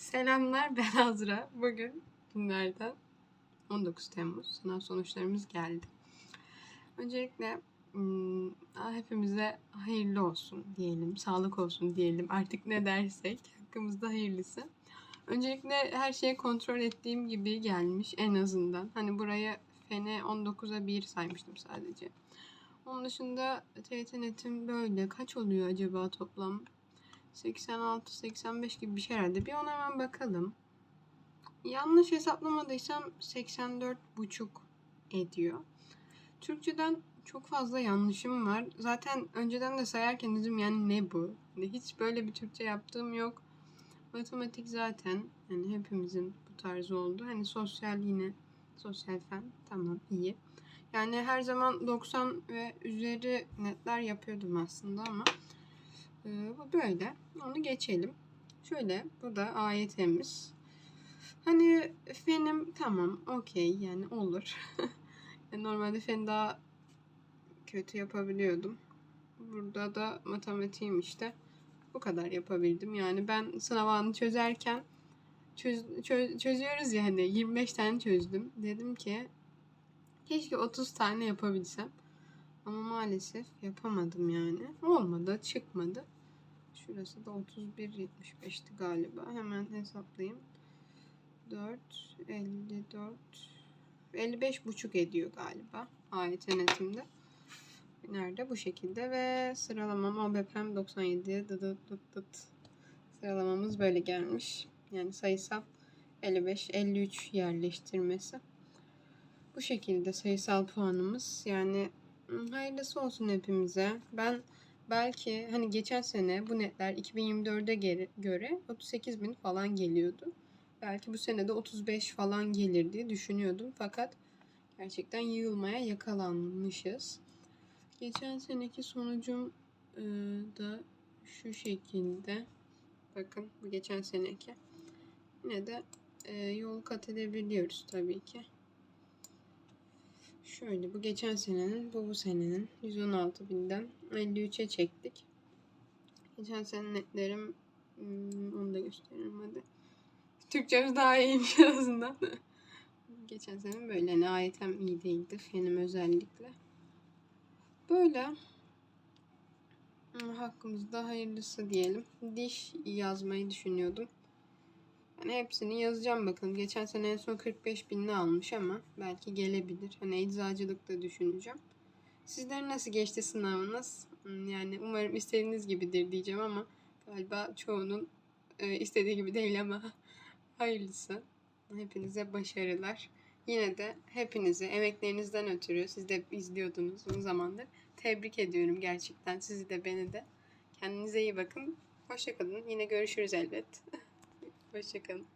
Selamlar ben Azra. Bugün günlerden 19 Temmuz sınav sonuçlarımız geldi. Öncelikle hmm, hepimize hayırlı olsun diyelim, sağlık olsun diyelim artık ne dersek hakkımızda hayırlısı. Öncelikle her şeyi kontrol ettiğim gibi gelmiş en azından. Hani buraya fene 19'a 1 saymıştım sadece. Onun dışında TYT netim böyle. Kaç oluyor acaba toplam? 86-85 gibi bir şey herhalde. Bir ona hemen bakalım. Yanlış hesaplamadıysam 84,5 ediyor. Türkçeden çok fazla yanlışım var. Zaten önceden de sayarken dedim yani ne bu? Hani hiç böyle bir Türkçe yaptığım yok. Matematik zaten yani hepimizin bu tarzı oldu. Hani sosyal yine sosyal fen tamam iyi. Yani her zaman 90 ve üzeri netler yapıyordum aslında ama bu böyle. Onu geçelim. Şöyle bu da AYT'miz. Hani fenim tamam okey yani olur. Yani Normalde fen daha kötü yapabiliyordum. Burada da matematiğim işte. Bu kadar yapabildim. Yani ben sınav anı çözerken çöz, çö- çözüyoruz ya hani 25 tane çözdüm. Dedim ki keşke 30 tane yapabilsem. Ama maalesef yapamadım yani. Olmadı, çıkmadı. Şurası da 31.75'ti galiba. Hemen hesaplayayım. 4, 54, 55 buçuk ediyor galiba. AYT netimde. Nerede? Bu şekilde ve sıralamam OBP'm 97 dıt dıt dıt dıt. Sıralamamız böyle gelmiş. Yani sayısal 55, 53 yerleştirmesi. Bu şekilde sayısal puanımız. Yani Hayırlısı olsun hepimize. Ben belki hani geçen sene bu netler 2024'e geri- göre 38 bin falan geliyordu. Belki bu sene de 35 falan gelir diye düşünüyordum. Fakat gerçekten yığılmaya yakalanmışız. Geçen seneki sonucum e, da şu şekilde. Bakın bu geçen seneki. Yine de e, yol kat edebiliyoruz tabii ki. Şöyle bu geçen senenin bu bu senenin 116 binden 53'e çektik. Geçen sene netlerim hmm, onu da gösteririm hadi. Türkçemiz daha iyiymiş en azından. geçen sene böyle hani ayetem iyi değildi. Fenim özellikle. Böyle. Hakkımızda hayırlısı diyelim. Diş yazmayı düşünüyordum. Hani hepsini yazacağım bakalım. Geçen sene en son 45 binli almış ama belki gelebilir. Hani eczacılık da düşüneceğim. Sizlerin nasıl geçti sınavınız? Hmm, Yani umarım istediğiniz gibidir diyeceğim ama galiba çoğunun e, istediği gibi değil ama hayırlısı. Hepinize başarılar. Yine de hepinizi emeklerinizden ötürü siz de izliyordunuz uzun zamandır. Tebrik ediyorum gerçekten sizi de beni de. Kendinize iyi bakın. Hoşçakalın. Yine görüşürüz elbet. Hoşçakalın.